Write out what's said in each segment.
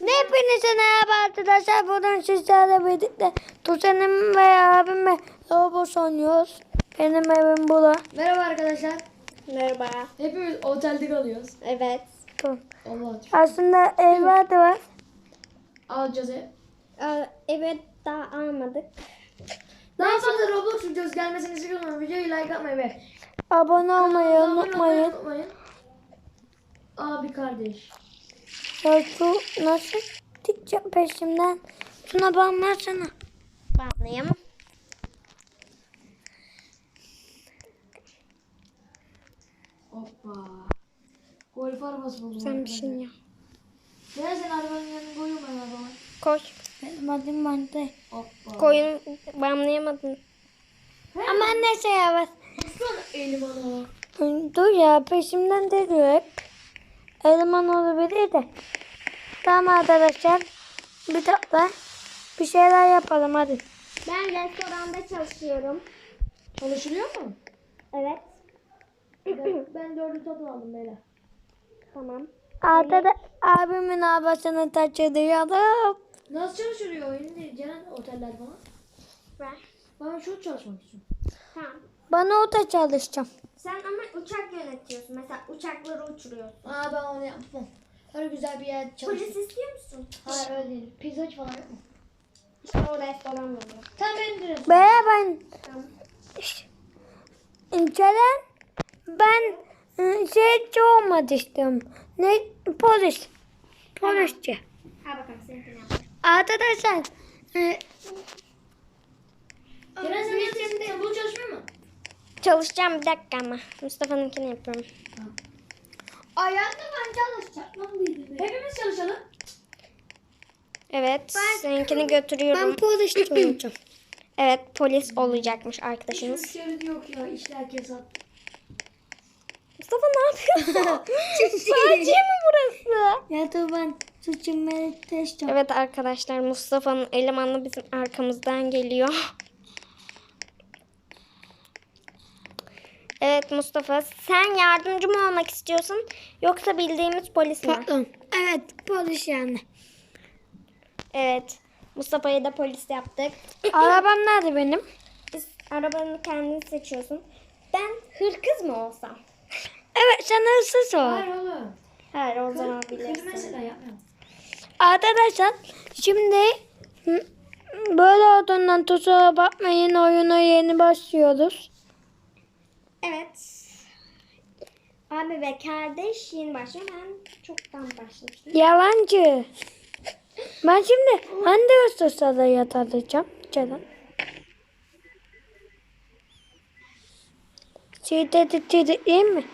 Hepinize merhaba arkadaşlar. Bugün sizlerle birlikte Tuğçe'nin ve abimle robot oynuyoruz. Benim evim bura. Merhaba arkadaşlar. Merhaba. Hepimiz otelde kalıyoruz. Evet. Allah Aslında ev vardı var. alacağız ev. Aa, evet daha almadık. Daha fazla Roblox videosu gelmesini istiyorsanız videoyu like atmayı ve Abone olmayı kanalıma abone olmayı unutmayın. unutmayın. Abi kardeş. Ya şu nasıl gideceğim peşimden? Şuna bakmasana. Bağlayayım. Hoppa. Golf arabası buldum. Sen bir şey yap. Gel sen arabanın yanına koyuyorum ben arabamı. Koy. Benim adım Mante. Hoppa. Koyun bağlayamadın. Ama neyse ya bak. Baksana elim ana. Dur ya peşimden geliyor hep. Eleman olabilir de. Tamam arkadaşlar. Bir dakika. Bir şeyler yapalım hadi. Ben restoranda çalışıyorum. Çalışılıyor mu? Evet. ben, ben dördü satın aldım beyler. Tamam. Arkada abimin arabasını taşıyorum. Nasıl çalışılıyor oyun değil. Ceren oteller falan. Ver. Ben şu çalışmak istiyorum. Tamam. Bana o da çalışacağım. Sen ama uçak yönetiyorsun. Mesela uçakları uçuruyorsun. Aa ben onu yapmam. Öyle güzel bir yer Polis çalıştım. istiyor musun? Hayır öyle değil. Pizzacı falan yok mu? İşte o restoran oluyor. Tamam ben de Veya ben Tamam. Ceren ben ı, şeyci olmak istiyorum. Ne polis. Polisçi. Ha bakalım seninkini yap. Arkadaşlar ı, Ceren sen ne Sen bunu çalışmıyor mu? Çalışacağım bir dakika ama. Mustafa'nınkini yapıyorum. Ayağında ben çalışacağım. Hepimiz çalışalım. Evet. seninkini götürüyorum. ben polisçi olacağım. Evet polis olacakmış arkadaşınız. Hiçbir şeridi yok ya. İşler kesat. Mustafa ne yapıyorsun? Bahçe mi burası? ya dur ben suçumu test Evet arkadaşlar Mustafa'nın elemanı bizim arkamızdan geliyor. Evet Mustafa sen yardımcı mı olmak istiyorsun yoksa bildiğimiz polis mi? Pardon. Evet polis yani. Evet Mustafa'yı da polis yaptık. Arabam nerede benim? Biz arabanı kendin seçiyorsun. Ben hırkız mı olsam? Evet sen hırsız ol. Hayır oğlum. Hayır o zaman bilirsin. Arkadaşlar şimdi böyle olduğundan kusura bakmayın oyuna yeni başlıyoruz. Evet. Abi ve kardeş yeni başlıyor. Ben çoktan başlamıştım. Yalancı. Ben şimdi hangi hırsızlara yatıracağım canım? Şey dedi değil mi?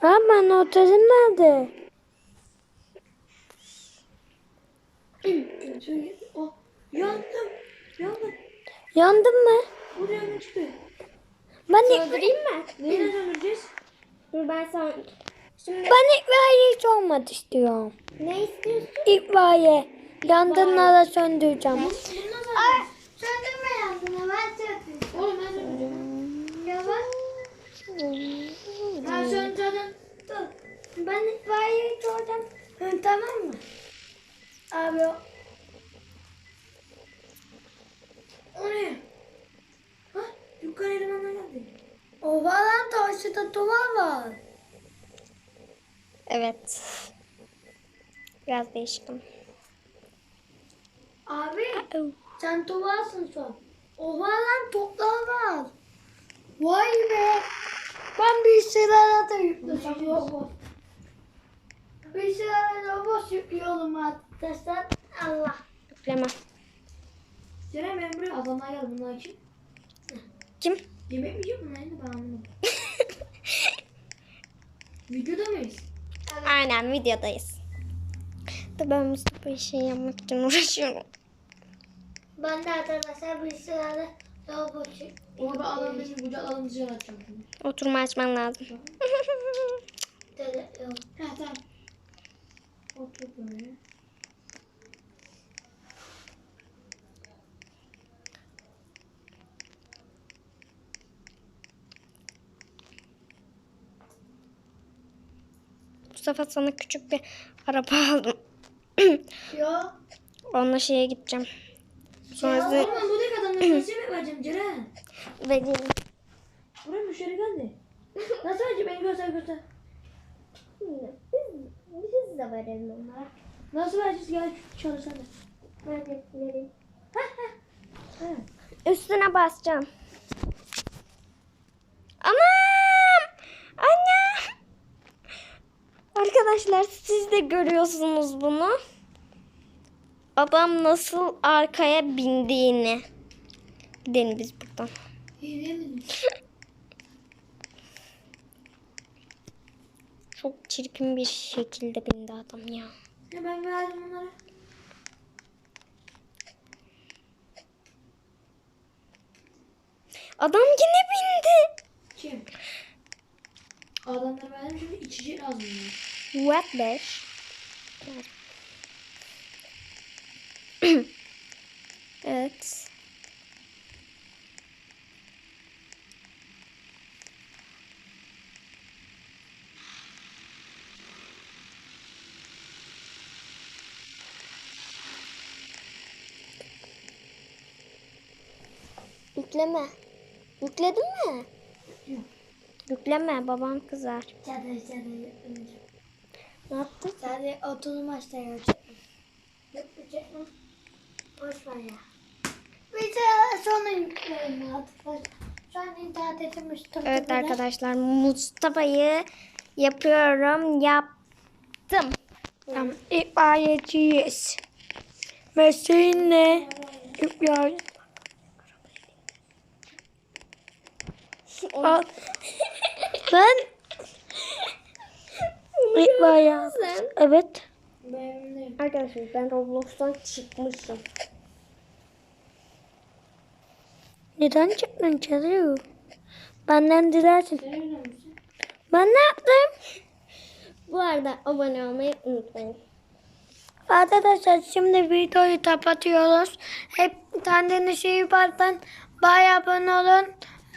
Aman otelin nerede? Oh. Yandım. Yandım. Yandın mı? Bu yangın çıktı. Ben Öldüreyim mi? Neyle söndüreceğiz? Dur ben sana... Şimdi ben itfaiye hiç olmak istiyorum. ne istiyorsun? İtfaiye. Yangınlara söndüreceğim. Nasıl Söndürme yangını ben söndüreceğim. Oğlum ben söndüreceğim. Yavaş. Ben. Ben itfaiye hiç olacağım. Hı, tamam mı? Abi o- O ne? Yukarı elemanlar geldi. o falan taşıda duvar var. Evet. Biraz değiştim. Abi sen tuvarsın şu an. O falan toplar var. Vay be. Ben bir şeyler. Robot. Bir şeyler robot yüklüyorum arkadaşlar. Allah. Yükleme. Ceren ben buraya adamlar geldi bunlar kim? Kim? Yemek mi yiyor yine ben anlamadım. Videoda mıyız? Aynen videodayız. Da ben Mustafa şey yapmak için uğraşıyorum. Ben de arkadaşlar bir şeyler robot yüklüyorum. Orada adam beni dışarı atacağım şimdi. Oturma açman lazım. Dede yok. Ha tamam. Otur böyle. Mustafa sana küçük bir araba aldım. Ya. Onunla şeye gideceğim. Sonra Ya oğlum bu ne kadar nasıl mi vereceğim Ceren? vereyim. Buraya müşteri geldi. Nasıl vereceğim beni göster göster. Biz de verelim onlara. Nasıl vereceğiz gel çalışsana. Hadi vereyim. Evet. Üstüne basacağım. Siz de görüyorsunuz bunu. Adam nasıl arkaya bindiğini. Gidelim biz buradan. Çok çirkin bir şekilde bindi adam ya. Ya ben verdim onlara. Adam yine bindi. Kim? Adamlara verdim şimdi içecek lazım. The? evet. Yükleme. Yükledin mi? Yok. Yükleme babam kızar. Çadır çadır. Açta yapacaktım. Yapacak mı? Boş ver ya. Bir de sonra yüklerim artık. Şu an internetim üstüm. Evet arkadaşlar Mustafa'yı yapıyorum. Yaptım. Tamam. İtfaiyeciyiz. Mesleğin ne? İtfaiye. Al. Ben İtfaiye. Evet. Benim Arkadaşlar ben Roblox'tan çıkmışım. Neden çıktın çalıyor? Benden dilersin. Ben ne yaptım? Bu arada abone olmayı unutmayın. Arkadaşlar şimdi videoyu kapatıyoruz. Hep kendinize iyi bakın. Bay abone olun.